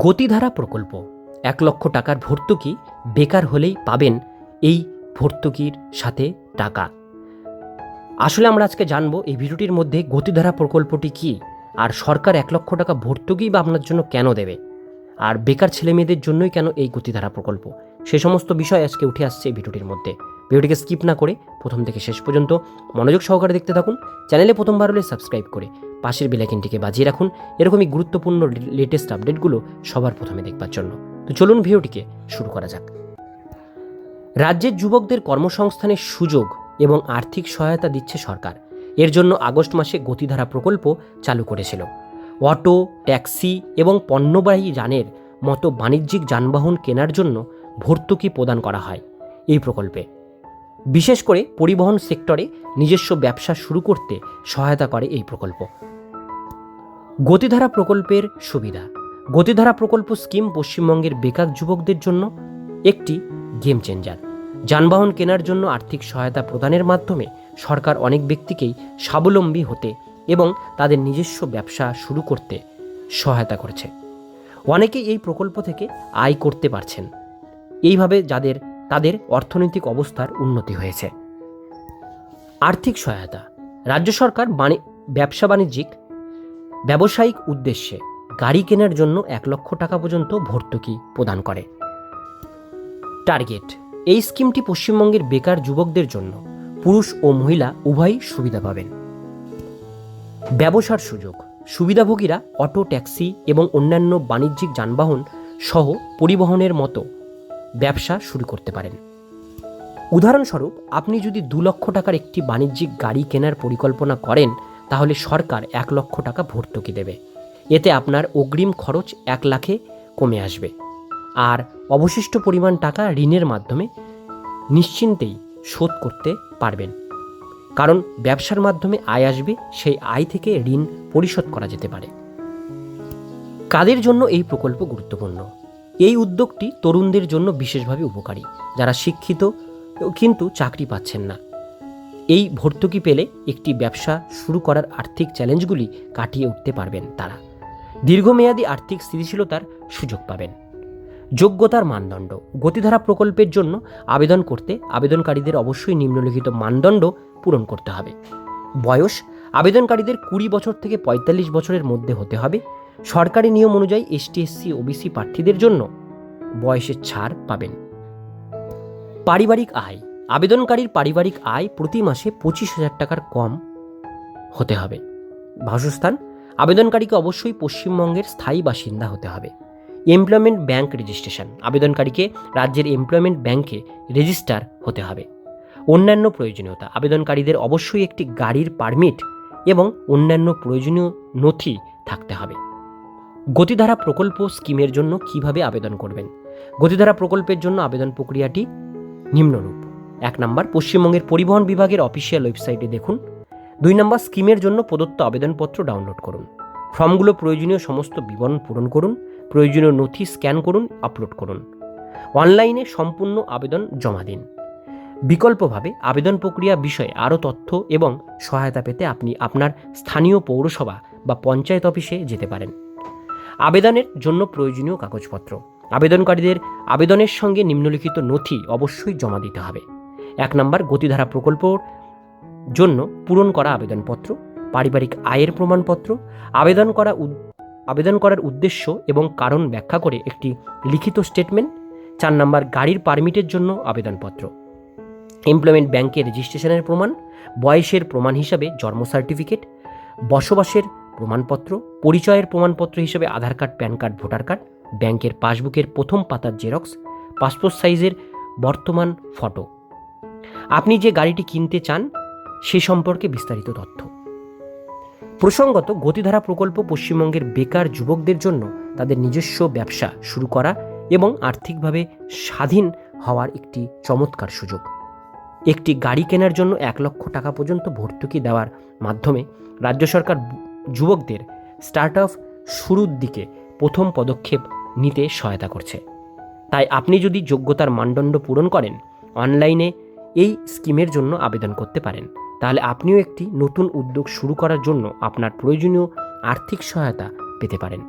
গতিধারা প্রকল্প। এক লক্ষ টাকার ভর্তুকি বেকার হলেই পাবেন এই ভর্তুকির সাথে টাকা। আসলে আমরা আজকে জানব এই ভিডিওটির মধ্যে গতিধারা প্রকল্পটি কি, আর সরকার এক লক্ষ টাকা ভর্তুকি বা আপনার জন্য কেন দেবে, আর বেকার ছেলেমেয়েদের জন্যই কেন এই গতিধারা প্রকল্প? সে সমস্ত বিষয় আজকে উঠে আসছে এই ভিডিওটির মধ্যে। ভিডিওটিকে স্কিপ না করে প্রথম থেকে শেষ পর্যন্ত মনোযোগ সহকারে দেখতে থাকুন, চ্যানেলে প্রথমবার হলে সাবস্ক্রাইব করে পাশের বেলাইকিনটিকে বাজিয়ে রাখুন। এরকমই গুরুত্বপূর্ণ লেটেস্ট আপডেটগুলো সবার প্রথমে দেখবার জন্য। তো চলুন ভিডিওটিকে শুরু করা যাক। রাজ্যের যুবকদের কর্মসংস্থানের সুযোগ এবং আর্থিক সহায়তা দিচ্ছে সরকার। এর জন্য আগস্ট মাসে গতিধারা প্রকল্প চালু করেছিল। অটো, ট্যাক্সি এবং পণ্যবাহী যানের মতো বাণিজ্যিক যানবাহন কেনার জন্য ভর্তুকি প্রদান করা হয় এই প্রকল্পে। বিশেষ করে পরিবহন সেক্টরে নিজস্ব ব্যবসা শুরু করতে সহায়তা করে এই প্রকল্প। গতিধারা প্রকল্পের সুবিধা। গতিধারা প্রকল্প স্কিম পশ্চিমবঙ্গের বেকার যুবকদের জন্য একটি গেম চেঞ্জার যানবাহন কেনার জন্য আর্থিক সহায়তা প্রদানের মাধ্যমে সরকার অনেক ব্যক্তিকেই স্বাবলম্বী হতে এবং তাদের নিজস্ব ব্যবসা শুরু করতে সহায়তা করেছে। অনেকেই এই প্রকল্প থেকে আয় করতে পারছেন। এইভাবে যাদের, তাদের অর্থনৈতিক অবস্থার উন্নতি হয়েছে। আর্থিক সহায়তা। রাজ্য সরকার বাণি, ব্যবসা বাণিজ্যিক ব্যবসায়িক উদ্দেশ্যে গাড়ি কেনার জন্য এক লক্ষ টাকা পর্যন্ত ভর্তুকি প্রদান করে। টার্গেট, এই স্কিমটি পশ্চিমবঙ্গের বেকার যুবকদের জন্য পুরুষ ও মহিলা উভয়ই সুবিধা পাবেন। ব্যবসার সুযোগ, সুবিধাভোগীরা অটো, ট্যাক্সি এবং অন্যান্য বাণিজ্যিক যানবাহন সহ পরিবহনের মতো ব্যবসা শুরু করতে পারেন। উদাহরণস্বরূপ, আপনি যদি দু লক্ষ টাকার একটি বাণিজ্যিক গাড়ি কেনার পরিকল্পনা করেন তাহলে সরকার এক লক্ষ টাকা ভর্তুকি দেবে। এতে আপনার অগ্রিম খরচ এক লাখে কমে আসবে। আর অবশিষ্ট পরিমাণ টাকা ঋণের মাধ্যমে নিশ্চিন্তেই শোধ করতে পারবেন। কারণ ব্যবসার মাধ্যমে আয় আসবে, সেই আয় থেকে ঋণ পরিশোধ করা যেতে পারে। কাদের জন্য এই প্রকল্প গুরুত্বপূর্ণ? এই উদ্যোগটি তরুণদের জন্য বিশেষভাবে উপকারী। যারা শিক্ষিত, কিন্তু চাকরি পাচ্ছেন না। এই ভর্তুকি পেলে একটি ব্যবসা শুরু করার আর্থিক চ্যালেঞ্জগুলি কাটিয়ে উঠতে পারবেন তারা। দীর্ঘমেয়াদী আর্থিক স্থিতিশীলতার সুযোগ পাবেন। যোগ্যতার মানদণ্ড। গতিধারা প্রকল্পের জন্য আবেদন করতে আবেদনকারীদের অবশ্যই নিম্নলিখিত মানদণ্ড পূরণ করতে হবে। বয়স। আবেদনকারীদের কুড়ি বছর থেকে পঁয়তাল্লিশ বছরের মধ্যে হতে হবে। সরকারি নিয়ম অনুযায়ী এসটি এসসি ওবিসি প্রার্থীদের জন্য বয়সের ছাড় পাবেন। পারিবারিক আয়। আবেদনকারীর পারিবারিক আয় প্রতি মাসে পঁচিশ হাজার টাকার কম হতে হবে। বাসস্থান, আবেদনকারীকে অবশ্যই পশ্চিমবঙ্গের স্থায়ী বাসিন্দা হতে হবে। এমপ্লয়মেন্ট ব্যাংক রেজিস্ট্রেশন, আবেদনকারীকে রাজ্যের এমপ্লয়মেন্ট ব্যাংকে রেজিস্টার হতে হবে। অন্যান্য প্রয়োজনীয়তা, আবেদনকারীদের অবশ্যই একটি গাড়ির পারমিট এবং অন্যান্য প্রয়োজনীয় নথি থাকতে হবে। গতিধারা প্রকল্প স্কিমের জন্য কীভাবে আবেদন করবেন? গতিধারা প্রকল্পের জন্য আবেদন প্রক্রিয়াটি নিম্নরূপ। এক নম্বর, পশ্চিমবঙ্গের পরিবহন বিভাগের অফিসিয়াল ওয়েবসাইটে দেখুন। দুই নম্বর, স্কিমের জন্য প্রদত্ত আবেদনপত্র ডাউনলোড করুন। ফর্মগুলো প্রয়োজনীয় সমস্ত বিবরণ পূরণ করুন, প্রয়োজনীয় নথি স্ক্যান করুন আপলোড করুন। অনলাইনে সম্পূর্ণ আবেদন জমা দিন। বিকল্পভাবে আবেদন প্রক্রিয়া বিষয়ে আরও তথ্য এবং সহায়তা পেতে আপনি আপনার স্থানীয় পৌরসভা বা পঞ্চায়েত অফিসে যেতে পারেন। আবেদনের জন্য প্রয়োজনীয় কাগজপত্র। আবেদনকারীদের আবেদনের সঙ্গে নিম্নলিখিত নথি অবশ্যই জমা দিতে হবে। এক নম্বর গতিধারা প্রকল্পর জন্য পূরণ করা আবেদনপত্র, পারিবারিক আয়ের প্রমাণপত্র, আবেদন করা আবেদন করার উদ্দেশ্য এবং কারণ ব্যাখ্যা করে একটি লিখিত স্টেটমেন্ট চার নম্বর গাড়ির পারমিটের জন্য আবেদনপত্র এমপ্লয়মেন্ট ব্যাংকে রেজিস্ট্রেশনের প্রমাণ, বয়সের প্রমাণ হিসাবে জন্ম সার্টিফিকেট বসবাসের প্রমাণপত্র, পরিচয়ের প্রমাণপত্র হিসেবে Aadhaar card, PAN card, voter card, ব্যাংকের পাসবুকের প্রথম পাতার জেরক্স পাসপোর্ট সাইজের বর্তমান ফটো আপনি যে গাড়িটি কিনতে চান, সে সম্পর্কে বিস্তারিত তথ্য। প্রসঙ্গত, গতিধারা প্রকল্প পশ্চিমবঙ্গের বেকার যুবকদের জন্য তাদের নিজস্ব ব্যবসা শুরু করা এবং আর্থিকভাবে স্বাধীন হওয়ার একটি চমৎকার সুযোগ। একটি গাড়ি কেনার জন্য এক লক্ষ টাকা পর্যন্ত ভর্তুকি দেওয়ার মাধ্যমে রাজ্য সরকার যুবকদের স্টার্ট আপ শুরুর দিকে প্রথম পদক্ষেপ নিতে সহায়তা করছে। তাই আপনি যদি যোগ্যতার মানদণ্ড পূরণ করেন, অনলাইনে এই স্কিমের জন্য আবেদন করতে পারেন। তাহলে আপনিও একটি নতুন উদ্যোগ শুরু করার জন্য আপনার প্রয়োজনীয় আর্থিক সহায়তা পেতে পারেন।